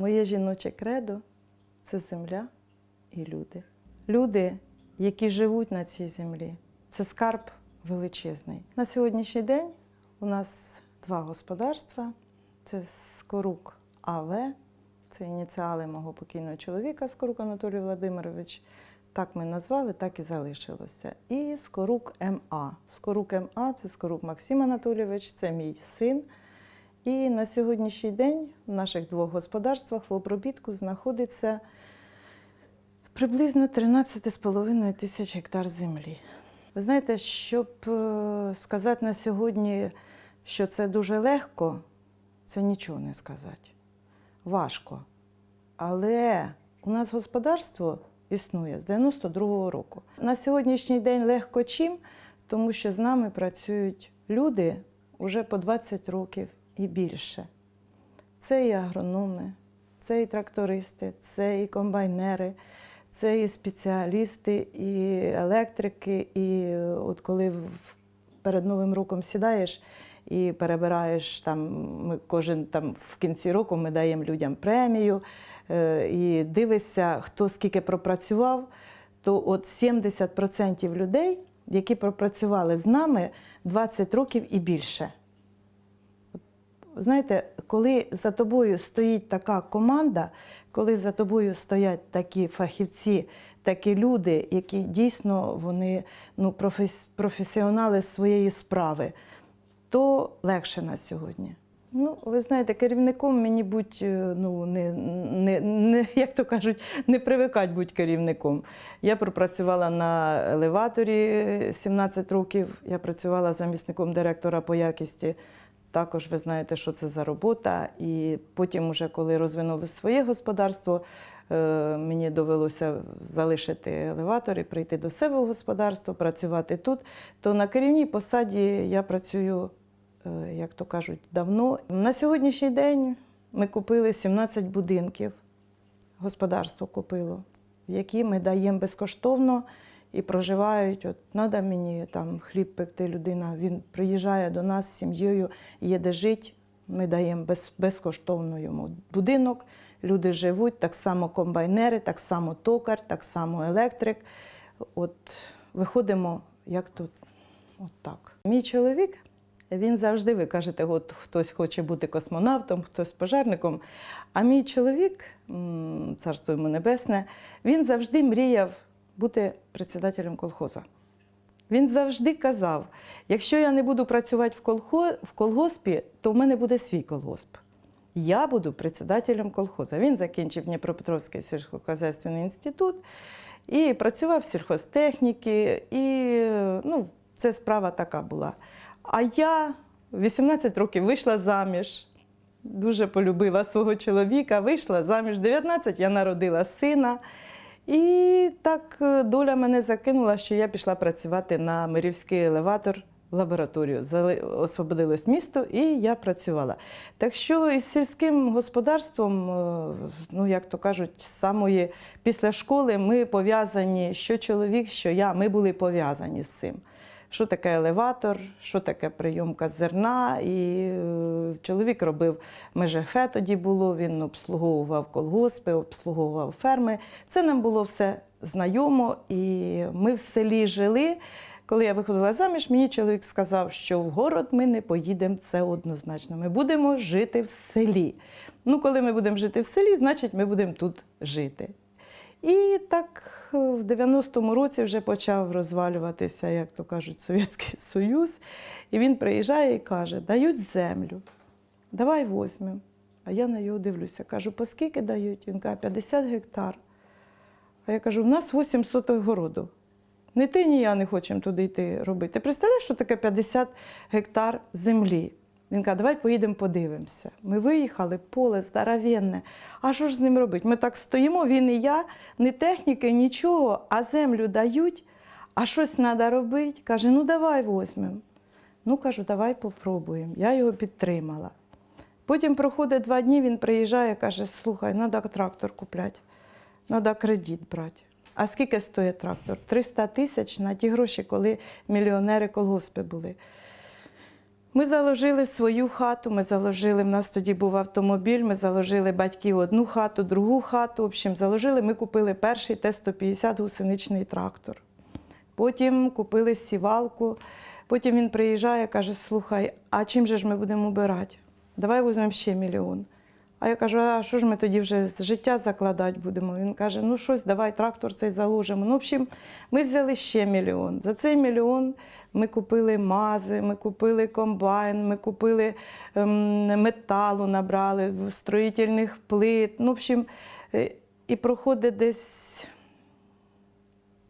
Моє жіноче кредо це земля і люди. Люди, які живуть на цій землі, це скарб величезний. На сьогоднішній день у нас два господарства: це Скорук АВ, це ініціали мого покійного чоловіка Скорук Анатолій Володимирович. Так ми назвали, так і залишилося. І Скорук МА. Скорук МА це Скорук Максим Анатолійович, це мій син. І на сьогоднішній день в наших двох господарствах в обробітку знаходиться приблизно 13,5 тисяч гектар землі. Ви знаєте, щоб е, сказати на сьогодні, що це дуже легко, це нічого не сказати. Важко. Але у нас господарство існує з 92-го року. На сьогоднішній день легко чим, тому що з нами працюють люди вже по 20 років і більше. Це і агрономи, це і трактористи, це і комбайнери, це і спеціалісти, і електрики. І от коли перед Новим роком сідаєш і перебираєш там, ми кожен там в кінці року ми даємо людям премію е, і дивишся, хто скільки пропрацював, то от 70% людей, які пропрацювали з нами 20 років і більше. Знаєте, коли за тобою стоїть така команда, коли за тобою стоять такі фахівці, такі люди, які дійсно вони ну, профес- професіонали своєї справи, то легше на сьогодні. Ну, ви знаєте, керівником мені будь, е, ну, не, не, не, як то кажуть, не привикать бути керівником. Я пропрацювала на елеваторі 17 років, я працювала замісником директора по якісті. Також ви знаєте, що це за робота. І потім, уже коли розвинули своє господарство, е, мені довелося залишити елеватор і прийти до себе в господарство, працювати тут. То на керівній посаді я працюю, е, як то кажуть, давно. На сьогоднішній день ми купили 17 будинків, господарство купило, які ми даємо безкоштовно і проживають. От треба мені там хліб пекти людина. Він приїжджає до нас з сім'єю, є де жити. Ми даємо без, безкоштовно йому будинок. Люди живуть, так само комбайнери, так само токар, так само електрик. От виходимо, як тут, от так. Мій чоловік. Він завжди, ви кажете, от хтось хоче бути космонавтом, хтось пожежником. А мій чоловік, царство йому небесне, він завжди мріяв бути председателем колхоза. Він завжди казав: якщо я не буду працювати в, колхо, в колгоспі, то в мене буде свій колгосп. Я буду председателем колхоза. Він закінчив Дніпропетровський сільськогосподарський інститут і працював в сільхозтехніки, і ну, це справа така була. А я в 18 років вийшла заміж, дуже полюбила свого чоловіка, вийшла заміж. В 19 я народила сина. І так е, доля мене закинула, що я пішла працювати на Мирівський елеватор лабораторію. Освободилось місто, і я працювала. Так що із сільським господарством, е, ну як то кажуть, самої після школи ми пов'язані, що чоловік, що я, ми були пов'язані з цим. Що таке елеватор, що таке прийомка зерна. І е, чоловік робив межефе тоді було, він обслуговував колгоспи, обслуговував ферми. Це нам було все знайомо, і ми в селі жили. Коли я виходила заміж, мені чоловік сказав, що в город ми не поїдемо, це однозначно. Ми будемо жити в селі. Ну, коли ми будемо жити в селі, значить ми будемо тут жити. І так е, в 90-му році вже почав розвалюватися, як то кажуть, Совєтський Союз. І він приїжджає і каже: дають землю, давай візьмемо. А я на його дивлюся, кажу, по скільки дають? Він каже, 50 гектар. А я кажу, в нас 8 соток городу. Ні ти, ні я не хочемо туди йти робити. Ти представляєш, що таке 50 гектар землі? Він каже, давай поїдемо подивимося. Ми виїхали, поле здоровенне. А що ж з ним робити? Ми так стоїмо, він і я, ні техніки, нічого, а землю дають, а щось треба робити. Каже, ну давай візьмемо. Ну, кажу, давай попробуємо. Я його підтримала. Потім проходить два дні, він приїжджає, каже, слухай, треба трактор купляти, треба кредит брати. А скільки стоїть трактор? 300 тисяч на ті гроші, коли мільйонери колгоспи були. Ми заложили свою хату, ми заложили, в нас тоді був автомобіль, ми заложили батьків одну хату, другу хату. В общем, заложили, ми купили перший Т-150 гусеничний трактор. Потім купили сівалку. Потім він приїжджає, каже: слухай, а чим же ж ми будемо обирати? Давай візьмемо ще мільйон. А я кажу, а що ж ми тоді вже з життя закладати будемо? Він каже, ну щось, давай трактор цей заложимо. Ну, в общем, ми взяли ще мільйон. За цей мільйон ми купили мази, ми купили комбайн, ми купили ем, металу, набрали, строїтельних плит. Ну, в общем, е, і проходить десь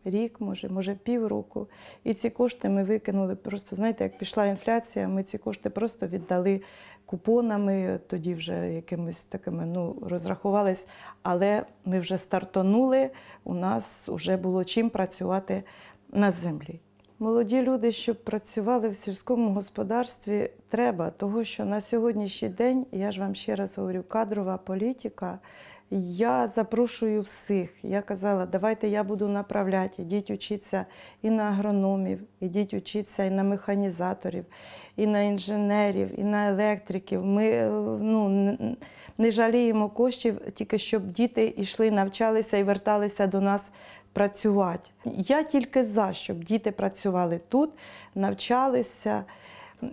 рік, може, може півроку. І ці кошти ми викинули просто, знаєте, як пішла інфляція, ми ці кошти просто віддали купонами, тоді вже якимись такими ну, розрахувались, але ми вже стартонули, у нас вже було чим працювати на землі. Молоді люди, щоб працювали в сільському господарстві, треба, того що на сьогоднішній день, я ж вам ще раз говорю, кадрова політика. Я запрошую всіх. Я казала, давайте я буду направляти, ідіть учитися і на агрономів, ідіть учитися і на механізаторів, і на інженерів, і на електриків. Ми е, ну, не жаліємо коштів, тільки щоб діти йшли, навчалися і верталися до нас працювати. Я тільки за, щоб діти працювали тут, навчалися.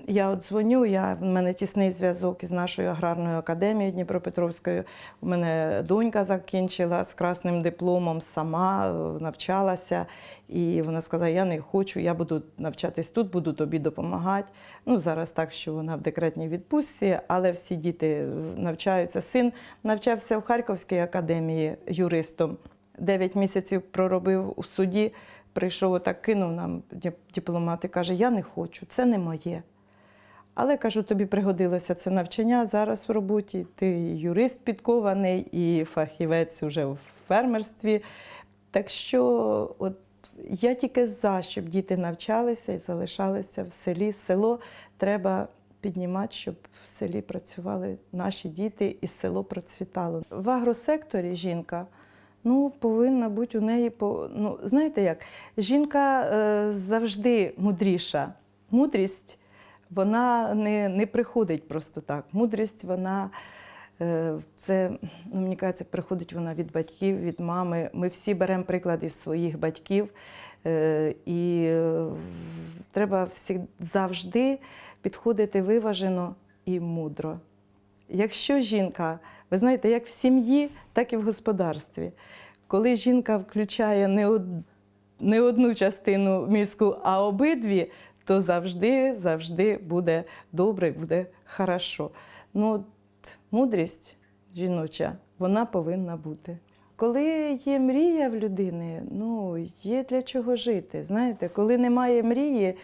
Я от дзвоню, я, в мене тісний зв'язок із нашою аграрною академією Дніпропетровською. У мене донька закінчила з красним дипломом, сама е, навчалася. І вона сказала: Я не хочу, я буду навчатись тут, буду тобі допомагати. Ну, зараз так, що вона в декретній відпустці, але всі діти е, навчаються. Син навчався в Харківській академії юристом. Дев'ять місяців проробив у суді, прийшов, так кинув нам дипломат каже: Я не хочу, це не моє. Але кажу, тобі пригодилося це навчання зараз в роботі. Ти юрист підкований, і фахівець уже в фермерстві. Так що, от я тільки за, щоб діти навчалися і залишалися в селі. Село треба піднімати, щоб в селі працювали наші діти і село процвітало. В агросекторі жінка. Ну, повинна бути у неї по. Ну, знаєте як, жінка е, завжди мудріша. Мудрість вона не, не приходить просто так. Мудрість, вона е, це, ну, мені кажеться, приходить вона від батьків, від мами. Ми всі беремо приклад із своїх батьків. Е, і е, треба завжди підходити виважено і мудро. Якщо жінка, ви знаєте, як в сім'ї, так і в господарстві. Коли жінка включає не, од... не одну частину мізку, а обидві, то завжди, завжди буде добре, буде хорошо. Ну, от мудрість жіноча, вона повинна бути. Коли є мрія в людини, ну є для чого жити. Знаєте, коли немає мрії,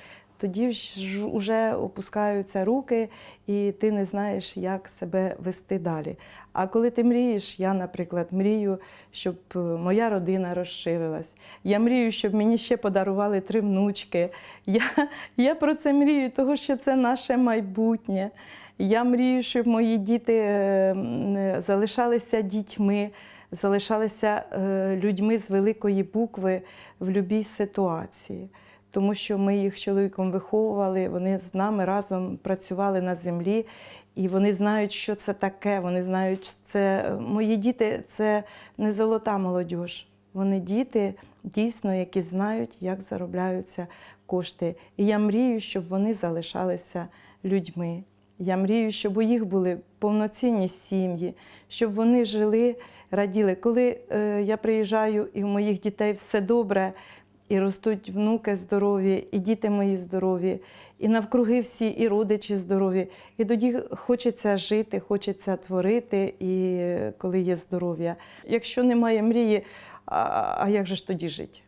тоді ж вже опускаються руки, і ти не знаєш, як себе вести далі. А коли ти мрієш, я, наприклад, мрію, щоб е, моя родина розширилась. Я мрію, щоб мені ще подарували три внучки. Я, я про це мрію, тому що це наше майбутнє. Я мрію, щоб мої діти е, е, залишалися дітьми, залишалися людьми з великої букви в будь-якій ситуації. Тому що ми їх чоловіком виховували, вони з нами разом працювали на землі, і вони знають, що це таке. Вони знають, це мої діти це не золота молодь. Вони діти дійсно, які знають, як заробляються кошти. І я мрію, щоб вони залишалися людьми. Я мрію, щоб у їх були повноцінні сім'ї, щоб вони жили, раділи. Коли е, я приїжджаю і у моїх дітей все добре, і ростуть внуки здорові, і діти мої здорові, і навкруги всі, і родичі здорові. І тоді хочеться жити, хочеться творити, і коли є здоров'я. Якщо немає мрії, а як же ж тоді жити?